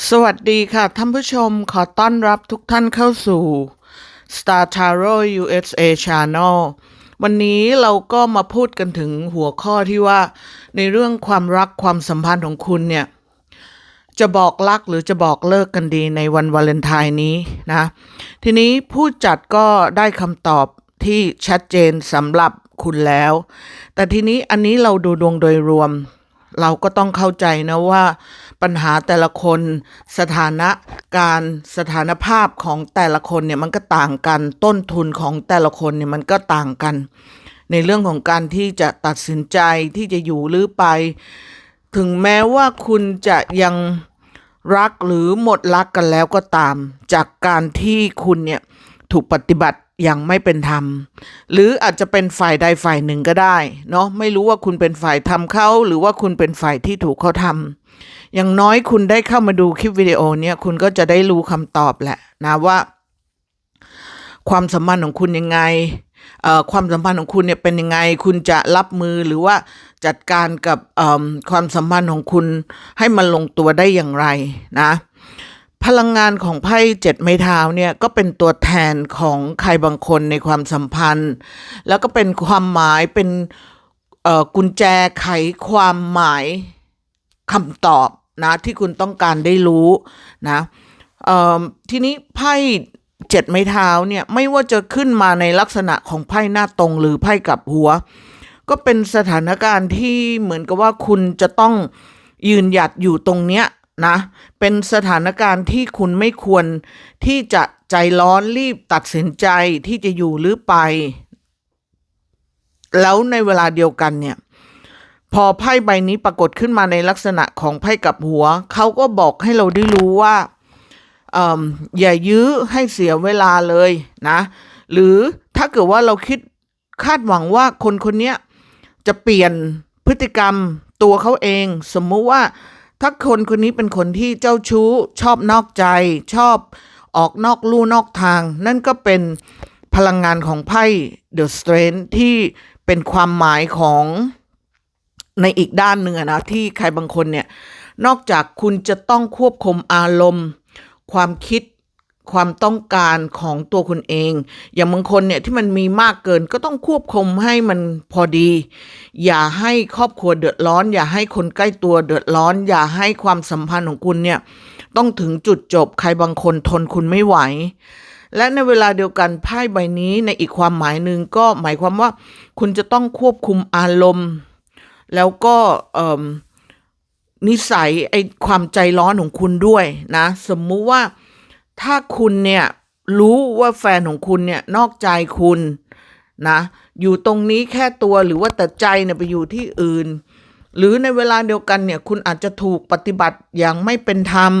สวัสดีค่ะท่านผู้ชมขอต้อนรับทุกท่านเข้าสู่ Star Tarot USA Channel วันนี้เราก็มาพูดกันถึงหัวข้อที่ว่า ในเรื่องความรักความสัมพันธ์ของคุณเนี่ย จะบอกรักหรือจะบอกเลิกกันดีในวันวาเลนไทน์นี้นะ ทีนี้ผู้จัดก็ได้คำตอบที่ชัดเจนสำหรับคุณแล้ว แต่ทีนี้อันนี้เราดูดวงโดยรวมเราก็ต้องเข้าใจนะว่า ปัญหาแต่ละคน สถานะการสถานภาพของแต่ละคนเนี่ยมันก็ต่างกัน ต้นทุนของแต่ละคนเนี่ยมันก็ต่างกัน ในเรื่องของการที่จะตัดสินใจที่จะอยู่หรือไป ถึงแม้ว่าคุณจะยังรักหรือหมดรักกันแล้วก็ตาม จากการที่คุณเนี่ยถูกปฏิบัติ อย่างไม่เป็นธรรม หรืออาจจะเป็นฝ่ายใดฝ่ายหนึ่งก็ได้เนาะไม่รู้ว่าคุณเป็นฝ่ายทำเขาหรือว่าคุณเป็นฝ่ายที่ถูกเขาทำอย่างน้อยคุณได้เข้ามาดูคลิปวิดีโอเนี่ยคุณก็จะได้รู้คำตอบแหละนะว่า ความสัมพันธ์ของคุณยังไงเอ่อความสัมพันธ์ของคุณเนี่ยเป็นยังไง คุณจะรับมือหรือว่าจัดการกับเอ่อความสัมพันธ์ของคุณให้มันลงตัวได้อย่างไรนะ พลังงานของไพ่เจ็ดไม้เท้าเนี่ยก็เป็นตัวแทนของใครบางคนในความสัมพันธ์ แล้วก็เป็นความหมายเป็นกุญแจไขความหมายคำตอบนะที่คุณต้องการได้รู้นะทีนี้ไพ่เจ็ดไม้เท้าเนี่ยไม่ว่าจะขึ้นมาในลักษณะของไพ่หน้าตรงหรือไพ่กับหัว ก็เป็นสถานการณ์ที่เหมือนกับว่าคุณจะต้องยืนหยัดอยู่ตรงเนี้ย นะ เป็นสถานการณ์ที่คุณไม่ควรที่จะใจร้อนรีบตัดสินใจที่จะอยู่หรือไป แล้วในเวลาเดียวกันเนี่ย พอไพ่ใบนี้ปรากฏขึ้นมาในลักษณะของไพ่กับหัว เขาก็บอกให้เราได้รู้ว่าเอ่มอย่ายื้อให้เสียเวลาเลยนะ หรือถ้าเกิดว่าเราคิดคาดหวังว่าคนคนนี้จะเปลี่ยนพฤติกรรมตัวเขาเอง สมมุติว่า ถ้าคนคนนี้เป็นคนที่เจ้าชู้ ชอบนอกใจ ชอบออกนอกลู่นอกทาง นั่นก็เป็นพลังงานของไพ่ The Strength ที่เป็นความหมายของในอีกด้านหนึ่งอนะที่ใครบางคนเนี่ย นอกจากคุณจะต้องควบคุมอารมณ์ ความคิด ความต้องการของตัวคุณเอง อย่างบางคนเนี่ยที่มันมีมากเกินก็ต้องควบคุมให้มันพอดี อย่าให้ครอบครัวเดือดร้อน อย่าให้คนใกล้ตัวเดือดร้อน อย่าให้ความสัมพันธ์ของคุณเนี่ยต้องถึงจุดจบใครบางคนทนคุณไม่ไหว และในเวลาเดียวกันไพ่ใบนี้ในอีกความหมายหนึ่งก็หมายความว่า คุณจะต้องควบคุมอารมณ์ แล้วก็นิสัยไอความใจร้อนของคุณด้วยนะ สมมุติว่า ถ้าคุณเนี่ยรู้ว่าแฟนของคุณเนี่ยนอกใจคุณนะอยู่ตรงนี้แค่ตัวหรือว่าแต่ใจเนี่ยไปอยู่ที่อื่น หรือในเวลาเดียวกันเนี่ยคุณอาจจะถูกปฏิบัติอย่างไม่เป็นธรรม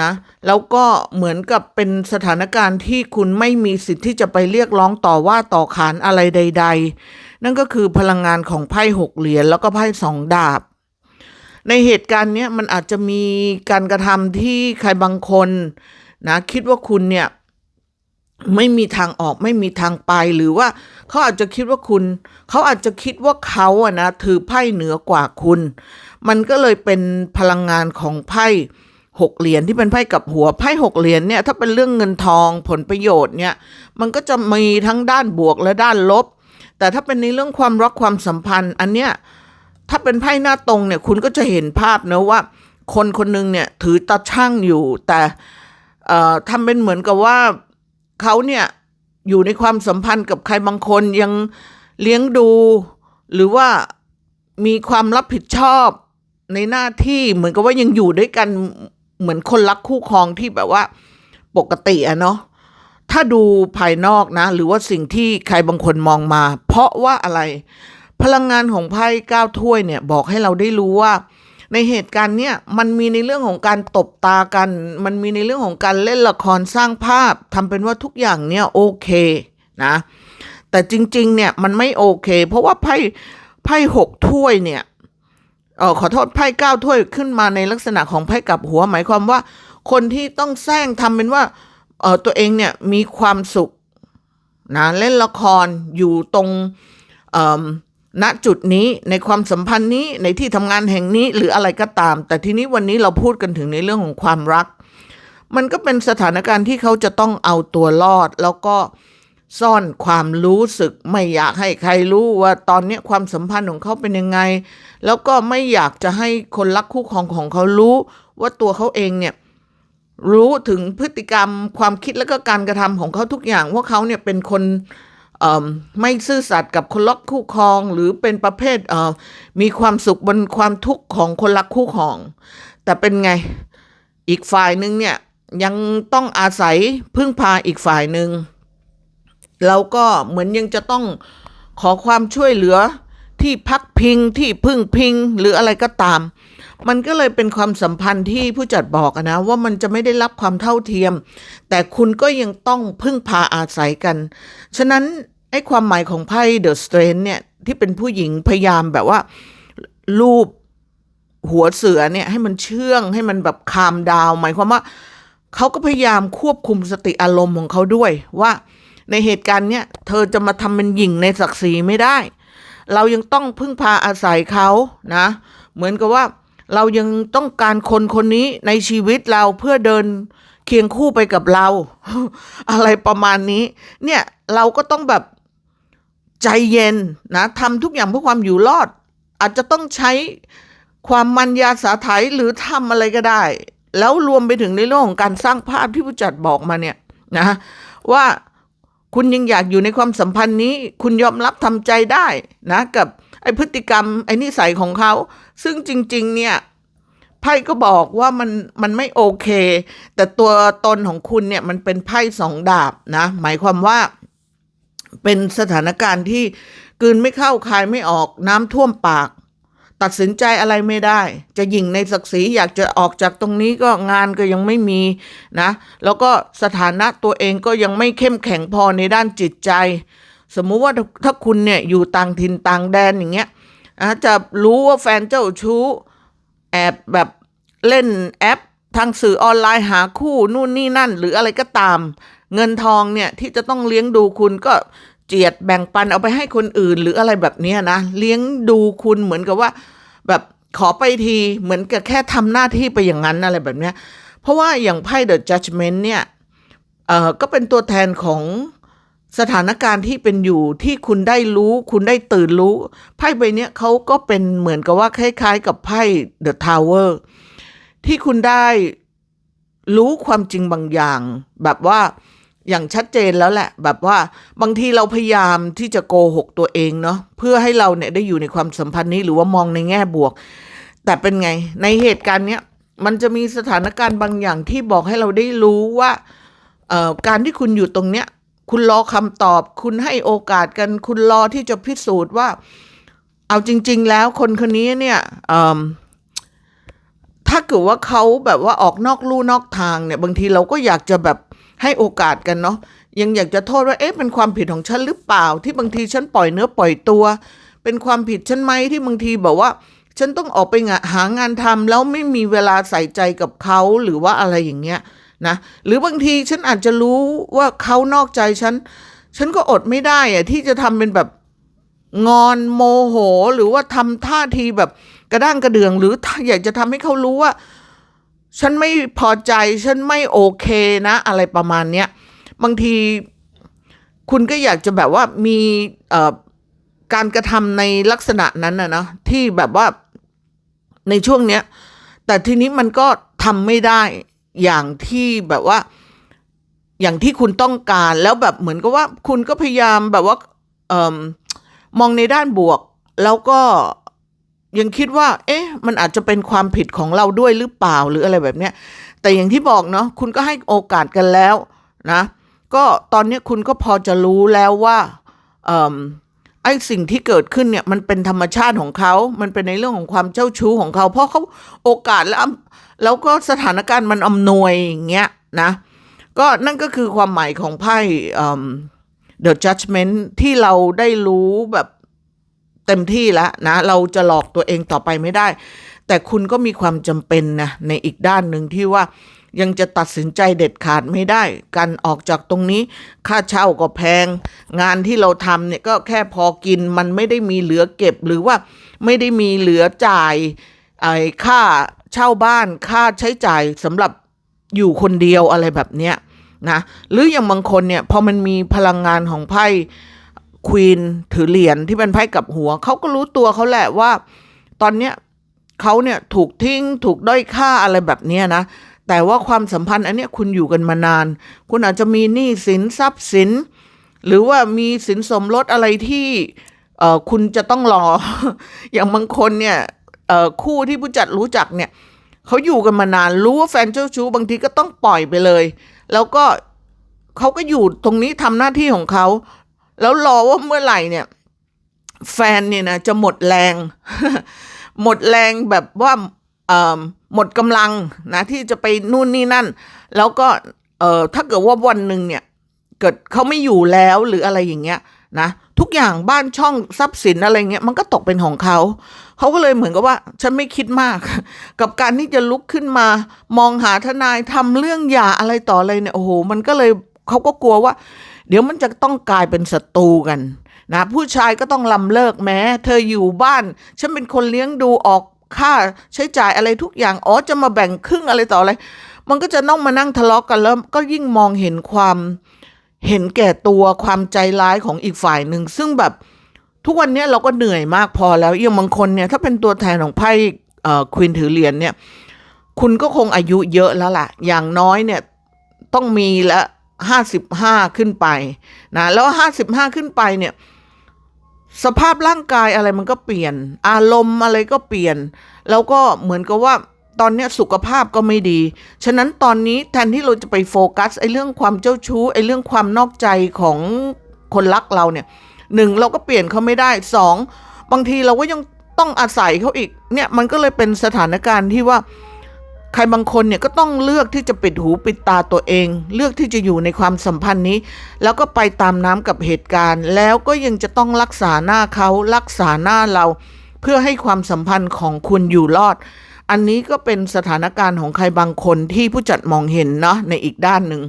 นะแล้วก็เหมือนกับเป็นสถานการณ์ที่คุณไม่มีสิทธิ์ที่จะไปเรียกร้องต่อว่าต่อขานอะไรใด ๆ นั่นก็คือพลังงานของไพ่หกเหรียญแล้วก็ไพ่สองดาบ ในเหตุการณ์เนี้ยมันอาจจะมีการกระทำที่ใครบางคน นะคิดว่าคุณเนี่ยไม่มีทางออกไม่มีทางไปหรือว่าเขาอาจจะคิดว่าคุณ เขาอาจจะคิดว่าเขาอะนะถือไพ่เหนือกว่าคุณ มันก็เลยเป็นพลังงานของไพ่หกเหรียญที่เป็นไพ่กับหัวไพ่หกเหรียญเนี่ยถ้าเป็นเรื่องเงินทองผลประโยชน์เนี่ยมันก็จะมีทั้งด้านบวกและด้านลบ แต่ถ้าเป็นในเรื่องความรักความสัมพันธ์ อันเนี้ยถ้าเป็นไพ่หน้าตรงเนี่ยคุณก็จะเห็นภาพนะว่า คนคนหนึงเนี่ยถือตาช่างอยู่แต่ ทำเป็นเหมือนกับว่าเขาเนี่ยอยู่ในความสัมพันธ์กับใครบางคนยังเลี้ยงดู หรือว่ามีความรับผิดชอบในหน้าที่เหมือนกับว่ายังอยู่ด้วยกันเหมือนคนรักคู่ครองที่แบบว่าปกติอะเนาะถ้าดูภายนอกนะ หรือว่าสิ่งที่ใครบางคนมองมา เพราะว่าอะไร พลังงานของไพ่เก้าถ้วยเนี่ย บอกให้เราได้รู้ว่า ในเหตุการณ์เนี่ยมันมีในเรื่องของการตบตากัน มันมีในเรื่องของการเล่นละครสร้างภาพทำเป็นว่าทุกอย่างเนี่ยโอเคนะ แต่จริงๆเนี่ยมันไม่โอเค เพราะว่าไพ่ไพ่หกถ้วยเนี่ยเออขอโทษไพ่เก้าถ้วยขึ้นมาในลักษณะของไพ่กลับหัวหมายความว่า คนที่ต้องแซงทำเป็นว่าเออตัวเองเนี่ยมีความสุขนะเล่นละครอยู่ตรงเออ ณจุดนี้ในความสัมพันธ์นี้ในที่ทำงานแห่งนี้หรืออะไรก็ตาม แต่ทีนี้วันนี้เราพูดกันถึงในเรื่องของความรัก มันก็เป็นสถานการณ์ที่เขาจะต้องเอาตัวรอด แล้วก็ซ่อนความรู้สึก ไม่อยากให้ใครรู้ว่าตอนนี้ความสัมพันธ์ของเขาเป็นยังไง แล้วก็ไม่อยากจะให้คนรักคู่ครองของเขารู้ ว่าตัวเขาเองเนี่ยรู้ถึงพฤติกรรมความคิดและก็การกระทำของเขาทุกอย่างว่าเขาเนี่ยเป็นคน ไม่ซื่อสัตย์กับคนรักคู่ครอง หรือเป็นประเภทเมีความสุขบนความทุกข์ของคนรักคู่ครอง แต่เป็นไงอีกฝ่ายหนึ่งเนี่ยยังต้องอาศัยพึ่งพาอีกฝ่ายหนึ่งแล้วก็เหมือนยังจะต้องขอความช่วยเหลือที่พักพิงที่พึ่งพิงหรืออะไรก็ตาม มันก็เลยเป็นความสัมพันธ์ที่ผู้จัดบอกนะว่ามันจะไม่ได้รับความเท่าเทียม แต่คุณก็ยังต้องพึ่งพาอาศัยกัน ฉะนั้นไอ้ความหมายของไพ่เดอะสเตรนเนี่ยที่เป็นผู้หญิงพยายามแบบว่ารูปหัวเสือเนี่ยให้มันเชื่องให้มันแบบคามดาว หมายความว่าเขาก็พยายามควบคุมสติอารมณ์ของเขาด้วยว่าในเหตุการณ์เนี้ยเธอจะมาทำเป็นหญิงในศักดิ์ศรีไม่ได้ เรายังต้องพึ่งพาอาศัยเขานะ เหมือนกับว่า เรายังต้องการคนคนนี้ในชีวิตเราเพื่อเดินเคียงคู่ไปกับเรา อะไรประมาณนี้ เนี่ยเราก็ต้องแบบใจเย็นนะทำทุกอย่างเพื่อความอยู่รอด อาจจะต้องใช้ความมันยาสาไถหรือทำอะไรก็ได้ แล้วรวมไปถึงในเรื่องของการสร้างภาพที่ผู้จัดบอกมาเนี่ยนะว่าคุณยังอยากอยู่ในความสัมพันธ์นี้ คุณยอมรับทำใจได้นะกับ ไอพฤติกรรมไอ้นิสัยของเขา ซึ่งจริง ๆ เนี่ยไพ่ก็บอกว่ามันมันไม่โอเค แต่ตัวตนของคุณเนี่ยมันเป็นไพ่สองดาบนะ หมายความว่า เป็นสถานการณ์ที่กืนไม่เข้าคายไม่ออกน้ำท่วมปาก ตัดสินใจอะไรไม่ได้ จะยิงในศักดิ์ศรีอยากจะออกจากตรงนี้ก็งานก็ยังไม่มีนะ แล้วก็สถานะตัวเองก็ยังไม่เข้มแข็งพอในด้านจิตใจ สมมุติว่าถ้าคุณเนี่ยอยู่ต่างถิ่นต่างแดนอย่างเงี้ยจะรู้ว่าแฟนเจ้าชู้แอบแบบเล่นแอปทางสื่อออนไลน์หาคู่นู่นนี่นั่น หรืออะไรก็ตาม เงินทองเนี่ยที่จะต้องเลี้ยงดูคุณก็เจียดแบ่งปันเอาไปให้คนอื่นหรืออะไรแบบนี้นะ เลี้ยงดูคุณเหมือนกับว่า แบบขอไปทีเหมือนกับแค่ทำหน้าที่ไปอย่างนั้นอะไรแบบนี้เพราะว่าอย่างไพ่ The Judgment เนี่ยเอ่อก็เป็นตัวแทนของ สถานการณ์ที่เป็นอยู่ที่คุณได้รู้ คุณได้ตื่นรู้ ไพ่ใบเนี้ยเขาก็เป็นเหมือนกับว่าคล้าย ๆ กับไพ่ The Tower ที่คุณได้รู้ความจริงบางอย่าง แบบว่าอย่างชัดเจนแล้วแหละ แบบว่าบางทีเราพยายามที่จะโกหกตัวเองเนาะเพื่อให้เราเนี่ยได้อยู่ในความสัมพันธ์นี้หรือว่ามองในแง่บวก แต่เป็นไงในเหตุการณ์เนี้ยมันจะมีสถานการณ์บางอย่างที่บอกให้เราได้รู้ว่าการที่คุณอยู่ตรงเนี้ย คุณรอคำตอบ คุณให้โอกาสกัน คุณรอที่จะพิสูจน์ว่า เอาจริง ๆ แล้วคนคนนี้เนี่ยถ้าเกิดว่าเขาแบบว่าออกนอกลู่นอกทางเนี่ย บางทีเราก็อยากจะแบบให้โอกาสกันเนาะยังอยากจะโทษว่าเอ๊ะเป็นความผิดของฉันหรือเปล่า ที่บางทีฉันปล่อยเนื้อปล่อยตัว เป็นความผิดฉันไหมที่บางทีแบบว่า ฉันต้องออกไปงะหางานทำแล้วไม่มีเวลาใส่ใจกับเขาหรือว่าอะไรอย่างเงี้ย นะหรือบางทีฉันอาจจะรู้ว่าเขานอกใจฉัน ฉันก็อดไม่ได้อะที่จะทำเป็นแบบงอนโมโห หรือว่าทำท่าทีแบบกระด้างกระเดือง หรืออยากจะทำให้เขารู้ว่า ฉันไม่พอใจฉันไม่โอเคนะ อะไรประมาณเนี้ยบางทีคุณก็อยากจะแบบว่ามีการกระทำในลักษณะนั้นนะเนาะที่แบบว่าในช่วงเนี้ยแต่ทีนี้มันก็ทำไม่ได้ อย่างที่แบบว่า อย่างที่คุณต้องการแล้วแบบเหมือนกับว่า คุณก็พยายามแบบว่าอมมองในด้านบวก แล้วก็ยังคิดว่า เอ๊ะ มันอาจจะเป็นความผิดของเราด้วยหรือเปล่าหรืออะไรแบบเนี้ย แต่อย่างที่บอกเนาะคุณก็ให้โอกาสกันแล้วนะ ก็ตอนนี้คุณก็พอจะรู้แล้วว่าอไอ้สิ่งที่เกิดขึ้นเนี่ยมันเป็นธรรมชาติของเขา มันเป็นในเรื่องของความเจ้าชู้ของเขา เพราะเขาโอกาสแล้ว แล้วก็สถานการณ์มันอำนวยอย่างเงี้ยนะก็นั่นก็คือความหมายของไพ่เอ่อ The Judgment ที่เราได้รู้แบบเต็มที่แล้วนะ เราจะหลอกตัวเองต่อไปไม่ได้ แต่คุณก็มีความจำเป็นนะในอีกด้านหนึ่งที่ว่ายังจะตัดสินใจเด็ดขาดไม่ได้ การออกจากตรงนี้ค่าเช่าก็แพง งานที่เราทำเนี่ยก็แค่พอกินมันไม่ได้มีเหลือเก็บหรือว่าไม่ได้มีเหลือจ่าย ไอ้ค่าเช่าบ้านค่าใช้จ่ายสำหรับอยู่คนเดียวอะไรแบบเนี้ยนะหรืออย่างบางคนเนี่ยพอมันมีพลังงานของไพ่ควีนถือเหรียญที่เป็นไพ่กับหัว เขาก็รู้ตัวเขาแหละว่า ตอนเนี้ยเขาเนี่ยถูกทิ้งถูกด้อยค่าอะไรแบบเนี้ยนะ แต่ว่าความสัมพันธ์อันเนี้ยคุณอยู่กันมานาน คุณอาจจะมีหนี้สินทรัพย์สิน หรือว่ามีสินสมรสอะไรที่เอ่อคุณจะต้องรอ อย่างบางคนเนี่ย คู่ที่ผู้จัดรู้จักเนี่ยเขาอยู่กันมานานรู้ว่าแฟนเจ้าชู้บางทีก็ต้องปล่อยไปเลย แล้วก็เขาก็อยู่ตรงนี้ทำหน้าที่ของเขา แล้วรอว่าเมื่อไหร่เนี่ย แฟนเนี่ยนะจะหมดแรง หมดแรงแบบว่าหมดกำลังนะที่จะไปนู่นนี่นั่น แล้วก็ถ้าเกิดว่าวันหนึ่งเนี่ย เกิดเขาไม่อยู่แล้วหรืออะไรอย่างเงี้ยนะทุกอย่างบ้านช่องทรัพย์สินอะไรเงี้ยมันก็ตกเป็นของเขา เขาก็เลยเหมือนกับว่า ฉันไม่คิดมาก กับการที่จะลุกขึ้นมา มองหาทนายทำเรื่องหย่าอะไรต่ออะไรเนี่ยโอ้โห มันก็เลยเขาก็กลัวว่า เดี๋ยวมันจะต้องกลายเป็นศัตรูกันนะผู้ชายก็ต้องลำเลิกแม้ เธออยู่บ้าน ฉันเป็นคนเลี้ยงดูออกค่าใช้จ่ายอะไรทุกอย่างอ๋อจะมาแบ่งครึ่งอะไรต่ออะไร มันก็จะต้องมานั่งทะเลาะกันแล้วก็ยิ่งมองเห็นความเห็นแก่ตัวความใจร้ายของอีกฝ่ายหนึ่งซึ่งแบบ ทุกวันนี้เราก็เหนื่อยมากพอแล้วอย่างบางคนเนี่ยถ้าเป็นตัวแทนของไพ่ควีนถือเหรียญเนี่ย คุณก็คงอายุเยอะแล้วล่ะ อย่างน้อยเนี่ยต้องมีละห้าสิบห้าขึ้นไปนะแล้วห้าสิบห้าขึ้นไปเนี่ย สภาพร่างกายอะไรมันก็เปลี่ยน อารมณ์อะไรก็เปลี่ยน แล้วก็เหมือนกับว่าตอนนี้สุขภาพก็ไม่ดี ฉะนั้นตอนนี้แทนที่เราจะไปโฟกัสไอ้เรื่องความเจ้าชู้ไอ้เรื่องความนอกใจของคนรักเราเนี่ย หนึ่งเราก็เปลี่ยนเขาไม่ได้สองบางทีเราก็ยังต้องอาศัยเขาอีกเนี่ยมันก็เลยเป็นสถานการณ์ที่ว่า ใครบางคนเนี่ยก็ต้องเลือกที่จะปิดหูปิดตาตัวเอง เลือกที่จะอยู่ในความสัมพันธ์นี้ แล้วก็ไปตามน้ำกับเหตุการณ์ แล้วก็ยังจะต้องรักษาหน้าเขารักษาหน้าเรา เพื่อให้ความสัมพันธ์ของคุณอยู่รอด อันนี้ก็เป็นสถานการณ์ของใครบางคนที่ผู้จัดมองเห็นเนาะในอีกด้านหนึ่ง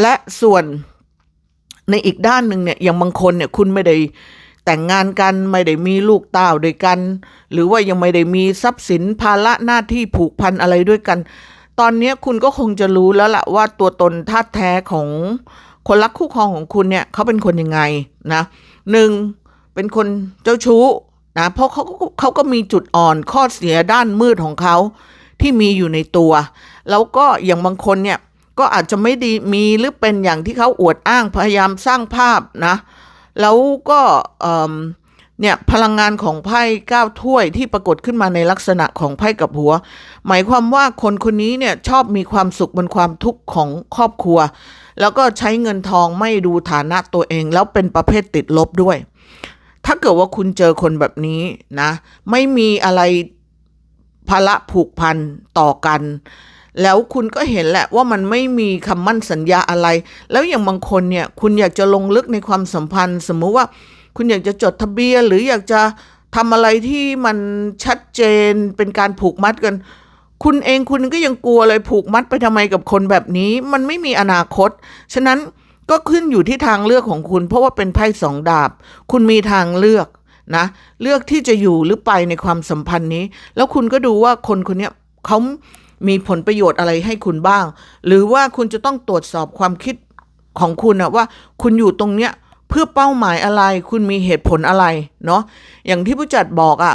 และส่วน ในอีกด้านหนึ่งเนี่ยอย่างบางคนเนี่ยคุณไม่ได้แต่งงานกันไม่ได้มีลูกเต้าด้วยกัน หรือว่ายังไม่ได้มีทรัพย์สินภาระหน้าที่ผูกพันอะไรด้วยกัน ตอนนี้คุณก็คงจะรู้แล้วล่ะว่าตัวตนธาแท้ของคนรักคู่ครองของคุณเนี่ยเขาเป็นคนยังไงนะหนึ่งเป็นคนเจ้าชู้นะเพราะเขาก็เขาก็มีจุดอ่อนข้อเสียด้านมืดของเขาที่มีอยู่ในตัว แล้วก็อย่างบางคนเนี่ย ก็อาจจะไม่ดีมีหรือเป็นอย่างที่เขาอวดอ้างพยายามสร้างภาพนะ แล้วก็เนี่ยพลังงานของไพ่เก้าถ้วยที่ปรากฏขึ้นมาในลักษณะของไพ่กับหัว หมายความว่าคนคนนี้เนี่ยชอบมีความสุขบนความทุกข์ของครอบครัว แล้วก็ใช้เงินทองไม่ดูฐานะตัวเอง แล้วเป็นประเภทติดลบด้วย ถ้าเกิดว่าคุณเจอคนแบบนี้นะ ไม่มีอะไรภาระผูกพันต่อกัน แล้วคุณก็เห็นแหละว่ามันไม่มีคำมั่นสัญญาอะไร แล้วอย่างบางคนเนี่ยคุณอยากจะลงลึกในความสัมพันธ์ สมมุติว่าคุณอยากจะจดทะเบียนหรืออยากจะทำอะไรที่มันชัดเจนเป็นการผูกมัดกัน คุณเองคุณก็ยังกลัวเลยผูกมัดไปทำไมกับคนแบบนี้ มันไม่มีอนาคต ฉะนั้นก็ขึ้นอยู่ที่ทางเลือกของคุณ เพราะว่าเป็นไพ่สองดาบ คุณมีทางเลือกนะ เลือกที่จะอยู่หรือไปในความสัมพันธ์นี้ แล้วคุณก็ดูว่าคนคนนี้เขา มีผลประโยชน์อะไรให้คุณบ้าง หรือว่าคุณจะต้องตรวจสอบความคิดของคุณนะว่าคุณอยู่ตรงเนี้ยเพื่อเป้าหมายอะไร คุณมีเหตุผลอะไรเนาะอย่างที่ผู้จัดบอกอะ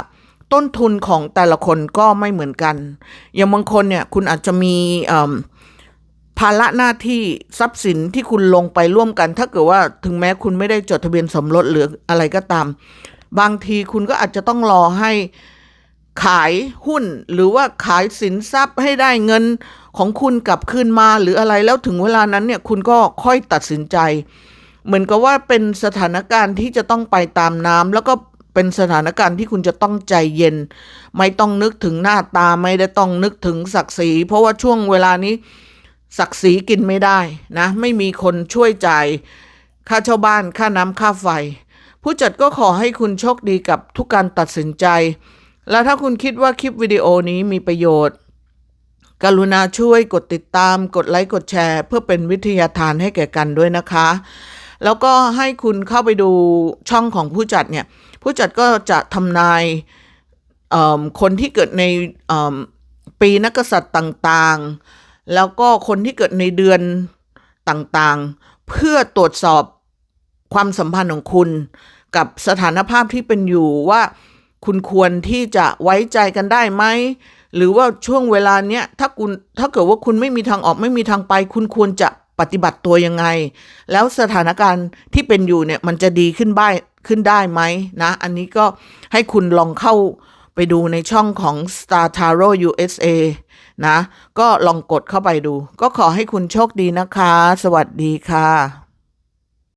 ต้นทุนของแต่ละคนก็ไม่เหมือนกัน อย่างบางคนเนี่ยคุณอาจจะมีภาระหน้าที่ทรัพย์สินที่คุณลงไปร่วมกัน ถ้าเกิดว่าถึงแม้คุณไม่ได้จดทะเบียนสมรสหรืออะไรก็ตาม บางทีคุณก็อาจจะต้องรอให้ ขายหุ้นหรือว่าขายสินทรัพย์ให้ได้เงินของคุณกลับคืนมาหรืออะไรแล้วถึงเวลานั้นเนี่ยคุณก็ค่อยตัดสินใจ เหมือนกับว่าเป็นสถานการณ์ที่จะต้องไปตามน้ำแล้วก็เป็นสถานการณ์ที่คุณจะต้องใจเย็น ไม่ต้องนึกถึงหน้าตาไม่ได้ต้องนึกถึงศักดิ์ศรีเพราะว่าช่วงเวลานี้ศักดิ์ศรีกินไม่ได้นะไม่มีคนช่วยจ่ายค่าเช่าบ้านค่าน้ำค่าไฟ ผู้จัดก็ขอให้คุณโชคดีกับทุกการตัดสินใจ แล้วถ้าคุณคิดว่าคลิปวิดีโอนี้มีประโยชน์ กรุณาช่วยกดติดตาม กดไลค์ กดแชร์ เพื่อเป็นวิทยาทานให้แก่กันด้วยนะคะ แล้วก็ให้คุณเข้าไปดูช่องของผู้จัดเนี่ย ผู้จัดก็จะทำนายคนที่เกิดในปีนักกษัตริย์ต่างๆ แล้วก็คนที่เกิดในเดือนต่างๆ เพื่อตรวจสอบความสัมพันธ์ของคุณ กับสถานภาพที่เป็นอยู่ว่า คุณควรที่จะไว้ใจกันได้ไหมหรือว่าช่วงเวลาเนี้ยถ้าคุณถ้าเกิดว่าคุณไม่มีทางออกไม่มีทางไป คุณควรจะปฏิบัติตัวยังไง แล้วสถานการณ์ที่เป็นอยู่เนี่ยมันจะดีขึ้นบ้ายขึ้นได้ไหมนะ อันนี้ก็ให้คุณลองเข้าไปดูในช่องของ Star Tarot USA นะ ก็ลองกดเข้าไปดู ก็ขอให้คุณโชคดีนะคะ สวัสดีค่ะ